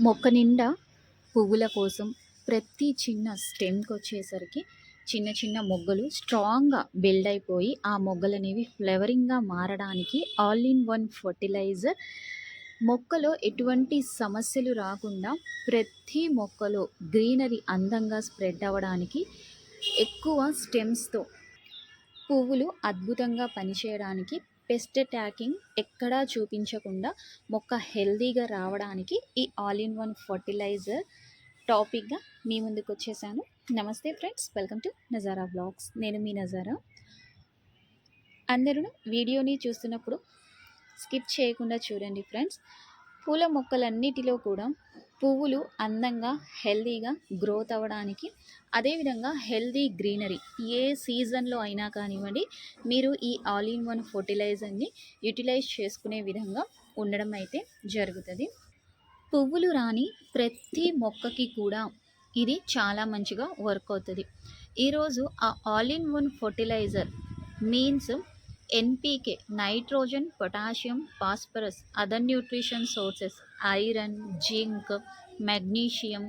మొక్క నిండా పువ్వుల కోసం ప్రతి చిన్న స్టెమ్కి వచ్చేసరికి చిన్న చిన్న మొగ్గలు స్ట్రాంగ్గా బిల్డ్ అయిపోయి ఆ మొగ్గలు అనేవి ఫ్లవరింగ్గా మారడానికి ఆల్ ఇన్ వన్ ఫర్టిలైజర్. మొక్కలో ఎటువంటి సమస్యలు రాకుండా ప్రతి మొక్కలో గ్రీనరీ అందంగా స్ప్రెడ్ అవ్వడానికి ఎక్కువ స్టెమ్స్తో పువ్వులు అద్భుతంగా పనిచేయడానికి పెస్ట్ ట్యాకింగ్ ఎక్కడా చూపించకుండా మొక్క హెల్దీగా రావడానికి ఈ ఆల్ ఇన్ వన్ ఫర్టిలైజర్ టాపిక్గా మీ ముందుకు వచ్చేసాను. నమస్తే friends welcome to Nazara blogs. నేను మీ నజారా. అందరూ వీడియోని చూస్తున్నప్పుడు స్కిప్ చేయకుండా చూడండి ఫ్రెండ్స్. పూల మొక్కలన్నిటిలో కూడా పువ్వులు అందంగా హెల్దీగా గ్రోత్ అవ్వడానికి అదేవిధంగా హెల్దీ గ్రీనరీ ఏ సీజన్లో అయినా కానివ్వండి మీరు ఈ ఆల్ ఇన్ వన్ ఫర్టిలైజర్ని యూటిలైజ్ చేసుకునే విధంగా ఉండడం అయితే జరుగుతుంది. పువ్వులు రాని ప్రతి మొక్కకి కూడా ఇది చాలా మంచిగా వర్క్ అవుతుంది. ఈరోజు ఆ all in one fertiliser means NPK nitrogen potassium phosphorus other nutrition sources iron zinc magnesium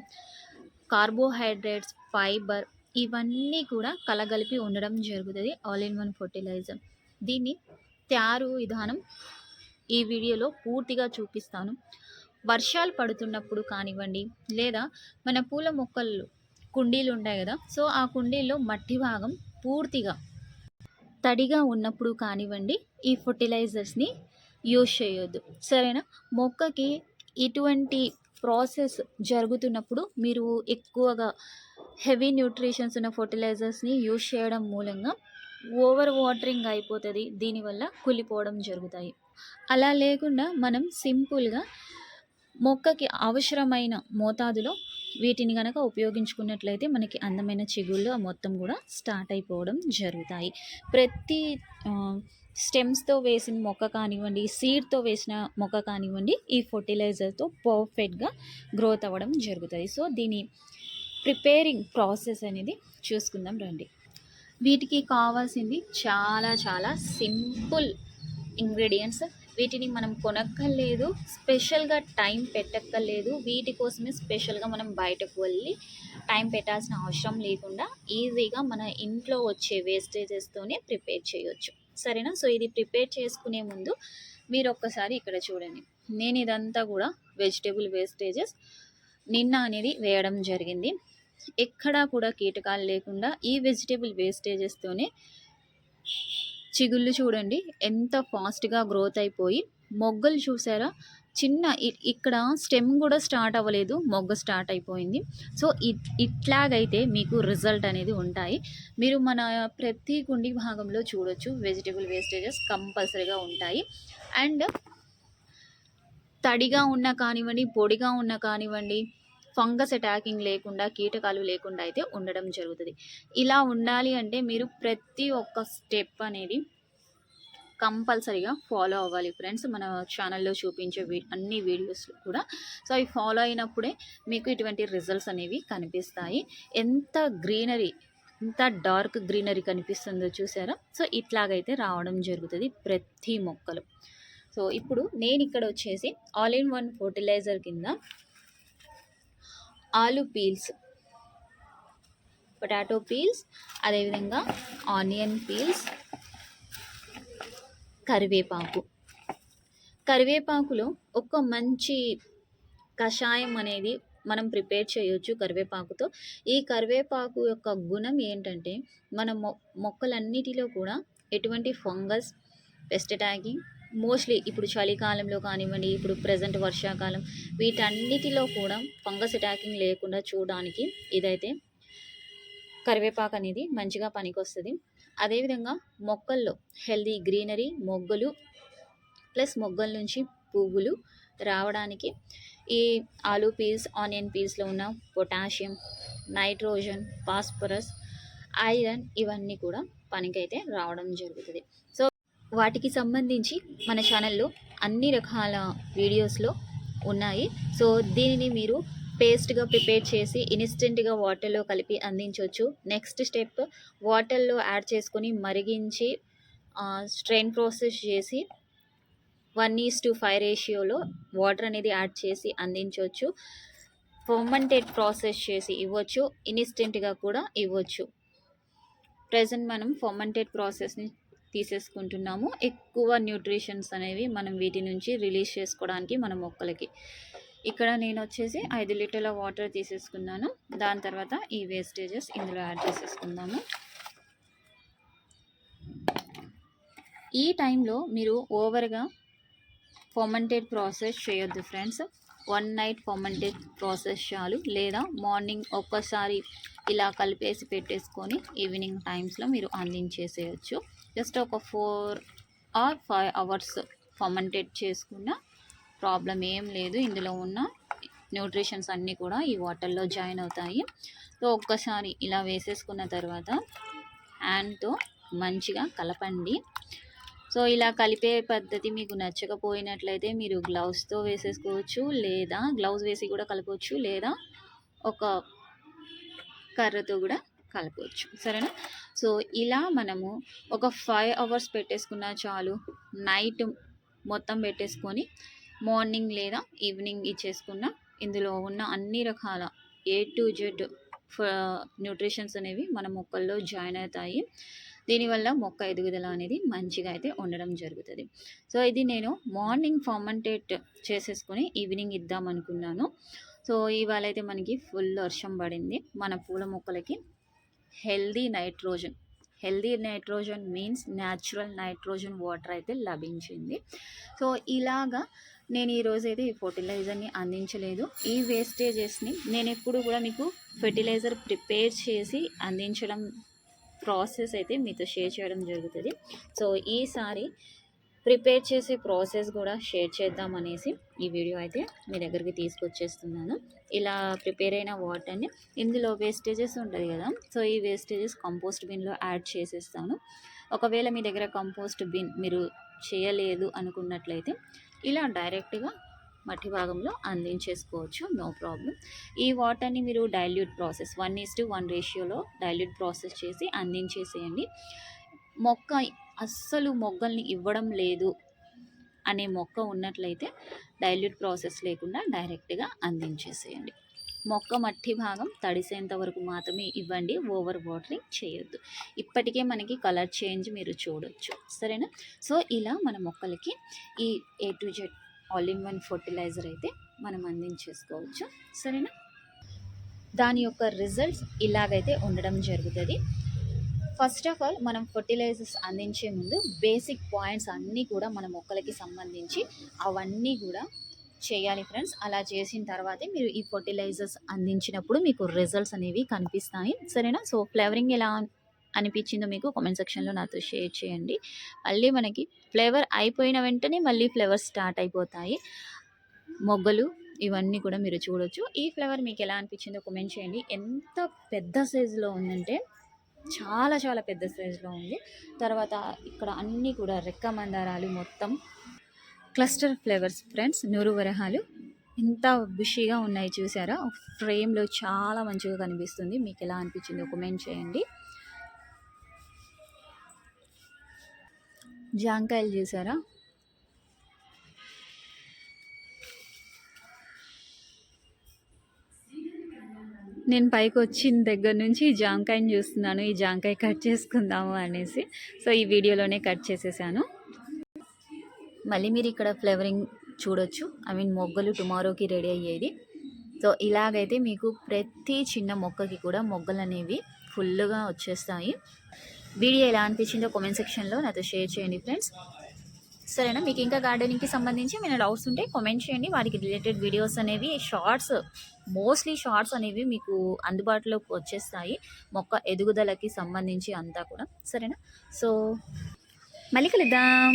carbohydrates fibre ఇవన్నీ కూడా కలగలిపి ఉండడం జరుగుతుంది. All in one fertiliser. దీన్ని తయారు విధానం ఈ వీడియోలో పూర్తిగా చూపిస్తాను. వర్షాలు పడుతున్నప్పుడు కానివ్వండి లేదా మన పూల మొక్కలు కుండీలు ఉంటాయి కదా సో ఆ కుండీల్లో మట్టి భాగం పూర్తిగా తడిగా ఉన్నప్పుడు కానివ్వండి ఈ ఫర్టిలైజర్స్ని యూజ్ చేయొద్దు. సరేనా? మొక్కకి ఇటువంటి ప్రాసెస్ జరుగుతున్నప్పుడు మీరు ఎక్కువగా హెవీ న్యూట్రిషన్స్ ఉన్న ఫర్టిలైజర్స్ని యూజ్ చేయడం మూలంగా ఓవర్ వాటరింగ్ అయిపోతుంది. దీనివల్ల కుళ్ళిపోవడం జరుగుతాయి. అలా లేకుండా మనం సింపుల్గా మొక్కకి అవసరమైన మోతాదులో వీటిని కనుక ఉపయోగించుకున్నట్లయితే మనకి అందమైన చిగుళ్ళు మొత్తం కూడా స్టార్ట్ అయిపోవడం జరుగుతాయి. ప్రతి స్టెమ్స్తో వేసిన మొక్క కానివ్వండి సీడ్తో వేసిన మొక్క కానివ్వండి ఈ ఫర్టిలైజర్తో పర్ఫెక్ట్గా గ్రోత్ అవ్వడం జరుగుతుంది సో దీని ప్రిపేరింగ్ ప్రాసెస్ అనేది చూసుకుందాం రండి. వీటికి కావాల్సింది చాలా చాలా సింపుల్ ఇంగ్రీడియంట్స్ వీటిని మనం కొనక్కర్లేదు స్పెషల్గా టైం పెట్టక్కర్లేదు. వీటి కోసమే స్పెషల్గా మనం బయటకు వెళ్ళి టైం పెట్టాల్సిన అవసరం లేకుండా ఈజీగా మన ఇంట్లో వచ్చే వేస్టేజెస్తోనే ప్రిపేర్ చేయొచ్చు. సరేనా? సో ఇది ప్రిపేర్ చేసుకునే ముందు మీరు ఒక్కసారి ఇక్కడ చూడండి. నేను ఇదంతా కూడా వెజిటేబుల్ వేస్టేజెస్ నిన్న అనేది వేయడం జరిగింది. ఎక్కడా కూడా కీటకాలు లేకుండా ఈ వెజిటేబుల్ వేస్టేజెస్తోనే చిగుళ్ళు చూడండి. ఎంత ఫాస్ట్గా గ్రోత్ అయిపోయి. మొగ్గలు చూసారా? చిన్న ఇక్కడ స్టెమ్ కూడా స్టార్ట్ అవ్వలేదు. మొగ్గ స్టార్ట్ అయిపోయింది. సో ఇట్లాగైతే మీకు రిజల్ట్ అనేది ఉంటాయి. మీరు మన ప్రతి కుండి భాగంలో చూడొచ్చు. వెజిటేబుల్ వేస్టేజెస్ కంపల్సరీగా ఉంటాయి. అండ్ తడిగా ఉన్న కానివ్వండి పొడిగా ఉన్న కానివ్వండి ఫంగస్ అటాకింగ్ లేకుండా కీటకాలు లేకుండా అయితే ఉండడం జరుగుతుంది. ఇలా ఉండాలి అంటే మీరు ప్రతి ఒక్క స్టెప్ అనేది కంపల్సరీగా ఫాలో అవ్వాలి ఫ్రెండ్స్. మన ఛానల్లో చూపించే అన్ని వీడియోస్ కూడా. సో అవి ఫాలో అయినప్పుడే మీకు ఇటువంటి రిజల్ట్స్ అనేవి కనిపిస్తాయి. ఎంత గ్రీనరీ ఎంత డార్క్ గ్రీనరీ కనిపిస్తుందో చూసారా? సో ఇట్లాగైతే రావడం జరుగుతుంది ప్రతి మొక్కలు. సో ఇప్పుడు నేను ఇక్కడ వచ్చేసి ఆల్ ఇన్ వన్ ఫర్టిలైజర్ కింద ఆలు పీల్స్. పొటాటో పీల్స్ అదేవిధంగా ఆనియన్ పీల్స్ కరివేపాకు. కరివేపాకులో ఒక మంచి కషాయం అనేది మనం ప్రిపేర్ చేయొచ్చు కరివేపాకుతో. ఈ కరివేపాకు యొక్క గుణం ఏంటంటే మన మొ మొక్కలన్నిటిలో కూడా ఎటువంటి ఫంగస్ పెస్ట్ అటాకింగ్ మోస్ట్లీ ఇప్పుడు చలికాలంలో కానివ్వండి ఇప్పుడు ప్రజెంట్ వర్షాకాలం వీటన్నిటిలో కూడా ఫంగస్ అటాకింగ్ లేకుండా చూడడానికి ఇదైతే కరివేపాకు అనేది మంచిగా పనికొస్తుంది. అదేవిధంగా మొక్కల్లో హెల్దీ గ్రీనరీ మొగ్గలు ప్లస్ మొగ్గల నుంచి పువ్వులు రావడానికి ఈ ఆలూ పీల్స్ ఆనియన్ పీల్స్లో ఉన్న పొటాషియం నైట్రోజన్ ఫాస్ఫరస్ ఐరన్ ఇవన్నీ కూడా పనికైతే రావడం జరుగుతుంది. వాటికి సంబంధించి మన ఛానల్లో అన్ని రకాల వీడియోస్లో ఉన్నాయి. సో దీనిని మీరు పేస్ట్గా ప్రిపేర్ చేసి ఇన్స్టెంట్గా వాటర్లో కలిపి అందించవచ్చు నెక్స్ట్ స్టెప్ వాటర్లో యాడ్ చేసుకొని మరిగించి స్ట్రెయిన్ ప్రాసెస్ చేసి వన్ ఈస్ టు ఫైవ్ రేషియోలో వాటర్ అనేది యాడ్ చేసి అందించవచ్చు ఫర్మంటెడ్ ప్రాసెస్ చేసి ఇవ్వచ్చు. ఇన్స్టెంట్గా కూడా ఇవ్వచ్చు. ప్రజెంట్ మనం ఫర్మెంటెడ్ ప్రాసెస్ని తీసేసుకుంటున్నాము. ఎక్కువ న్యూట్రిషన్స్ అనేవి మనం వీటి నుంచి రిలీజ్ చేసుకోవడానికి మన మొక్కలకి. ఇక్కడ నేను వచ్చేసి ఐదు లీటర్ల వాటర్ తీసేసుకున్నాను. దాని తర్వాత ఈ వేస్టేజెస్ ఇందులో యాడ్ చేసేసుకుందాము. ఈ టైంలో మీరు ఓవర్గా ఫర్మెంటెడ్ ప్రాసెస్ చేయొద్దు friends. One night fermented process చాలు. లేదా మార్నింగ్ ఒక్కసారి ఇలా కలిపేసి పెట్టేసుకొని ఈవినింగ్ టైమ్స్లో మీరు అందించేసేయచ్చు. జస్ట్ ఒక four or five hours fermentate చేసుకున్న ప్రాబ్లం ఏం లేదు. ఇందులో ఉన్న న్యూట్రిషన్స్ అన్నీ కూడా ఈ వాటర్లో జాయిన్ అవుతాయి. సో ఒక్కసారి ఇలా వేసేసుకున్న తర్వాత హ్యాండ్తో మంచిగా కలపండి. సో ఇలా కలిపే పద్ధతి మీకు నచ్చకపోయినట్లయితే మీరు గ్లౌస్తో వేసేసుకోవచ్చు లేదా గ్లౌజ్ వేసి కూడా కలపవచ్చు లేదా ఒక కర్రతో కూడా కలపవచ్చు. సరేనా? సో ఇలా మనము ఒక ఫైవ్ అవర్స్ పెట్టేసుకున్నా చాలు. నైట్ మొత్తం పెట్టేసుకొని మార్నింగ్ లేదా ఈవినింగ్ ఇచ్చేసుకున్న ఇందులో ఉన్న అన్ని రకాల ఏ టు జెడ్ న్యూట్రిషన్స్ అనేవి మన మొక్కల్లో జాయిన్ అవుతాయి. దీనివల్ల మొక్క ఎదుగుదల అనేది మంచిగా అయితే ఉండడం జరుగుతుంది. సో ఇది నేను మార్నింగ్ ఫార్మంటేట్ చేసేసుకొని ఈవినింగ్ ఇద్దాం అనుకున్నాను. సో ఇవాళ అయితే మనకి ఫుల్ వర్షం పడింది. మన పూల మొక్కలకి healthy nitrogen. Healthy nitrogen means natural nitrogen water అయితే లభించింది. సో ఇలాగా నేను ఈరోజు అయితే ఈ ఫర్టిలైజర్ని అందించలేదు. ఈ వేస్టేజెస్ని నేను ఎప్పుడు కూడా మీకు ఫెర్టిలైజర్ ప్రిపేర్ చేసి అందించడం ప్రాసెస్ అయితే మీతో షేర్ చేయడం జరుగుతుంది. సో ఈసారి ప్రిపేర్ చేసే ప్రాసెస్ కూడా షేర్ చేద్దాం అనేసి ఈ వీడియో అయితే మీ దగ్గరికి తీసుకొచ్చేస్తున్నాను. ఇలా ప్రిపేర్ అయిన వాటర్ని ఇందులో వేస్టేజెస్ ఉంటుంది కదా సో ఈ వేస్టేజెస్ కంపోస్ట్ బిన్లో యాడ్ చేసేస్తాను. ఒకవేళ మీ దగ్గర కంపోస్ట్ బిన్ మీరు చేయలేదు అనుకున్నట్లయితే ఇలా డైరెక్ట్గా మట్టి భాగంలో అందించేసుకోవచ్చు నో ప్రాబ్లం. ఈ వాటర్ని మీరు dilute process one is to one రేషియోలో డైల్యూట్ ప్రాసెస్ చేసి అందించేసేయండి. మొక్క అస్సలు మొగ్గల్ని ఇవ్వడం లేదు అనే మొక్క ఉన్నట్లయితే డైల్యూట్ ప్రాసెస్ లేకుండా డైరెక్ట్గా అందించేసేయండి. మొక్క మట్టి భాగం తడిసేంత వరకు మాత్రమే ఇవ్వండి ఓవర్ వాటరింగ్ చేయొద్దు. ఇప్పటికే మనకి కలర్ చేంజ్ మీరు చూడొచ్చు. సరేనా? సో ఇలా మన మొక్కలకి ఈ A to Z all in one fertilizer అయితే మనం అందించేసుకోవచ్చు. సరేనా? దాని యొక్క రిజల్ట్స్ ఇలాగైతే ఉండడం జరుగుతుంది. ఫస్ట్ ఆఫ్ ఆల్ మనం ఫర్టిలైజర్స్ అందించే ముందు బేసిక్ పాయింట్స్ అన్నీ కూడా మన మొక్కలకి సంబంధించి అవన్నీ కూడా చేయాలి ఫ్రెండ్స్ అలా చేసిన తర్వాతే మీరు ఈ ఫర్టిలైజర్స్ అందించినప్పుడు మీకు రిజల్ట్స్ అనేవి కనిపిస్తాయి. సరేనా? సో ఫ్లేవరింగ్ ఎలా అనిపించిందో మీకు కామెంట్ సెక్షన్లో నాతో షేర్ చేయండి. మళ్ళీ మనకి ఫ్లేవర్ అయిపోయిన వెంటనే మళ్ళీ ఫ్లేవర్స్ స్టార్ట్ అయిపోతాయి. మొగ్గలు ఇవన్నీ కూడా మీరు చూడొచ్చు. ఈ ఫ్లేవర్ మీకు ఎలా అనిపించిందో కామెంట్ చేయండి. ఎంత పెద్ద సైజులో ఉందంటే చాలా చాలా పెద్ద సైజులో ఉంది. తర్వాత ఇక్కడ అన్నీ కూడా రెక్క మందారాలు మొత్తం. క్లస్టర్ ఫ్లేవర్స్ ఫ్రెండ్స్ నురువరహాలు ఎంత బుషీగా ఉన్నాయి చూసారా? ఫ్రేమ్లో చాలా మంచిగా కనిపిస్తుంది. మీకు ఎలా అనిపించిందో కమెంట్ చేయండి. జాంకాయలు చూసారా? నేను పైకి వచ్చిన దగ్గర నుంచి ఈ జామకాయని చూస్తున్నాను. ఈ జామకాయ కట్ చేసుకుందాము అనేసి. సో ఈ వీడియోలోనే కట్ చేసేసాను. మళ్ళీ మీరు ఇక్కడ ఫ్లేవరింగ్ చూడొచ్చు. ఐ మీన్ మొగ్గలు టుమారోకి రెడీ అయ్యేది. సో ఇలాగైతే మీకు ప్రతి చిన్న మొక్కకి కూడా మొగ్గలు అనేవి ఫుల్గా వచ్చేస్తాయి. వీడియో ఎలా అనిపించిందో కామెంట్ సెక్షన్లో నాతో షేర్ చేయండి ఫ్రెండ్స్. సరేనా? మీకు ఇంకా గార్డెనింగ్కి సంబంధించి ఏమైనా డౌట్స్ ఉంటే కామెంట్ చేయండి. వాటికి రిలేటెడ్ వీడియోస్ అనేవి షార్ట్స్ మోస్ట్లీ షార్ట్స్ అనేవి మీకు అందుబాటులోకి వచ్చేస్తాయి. మొక్క ఎదుగుదలకి సంబంధించి అంతా కూడా. సరేనా? సో మళ్ళీ కలుద్దాం.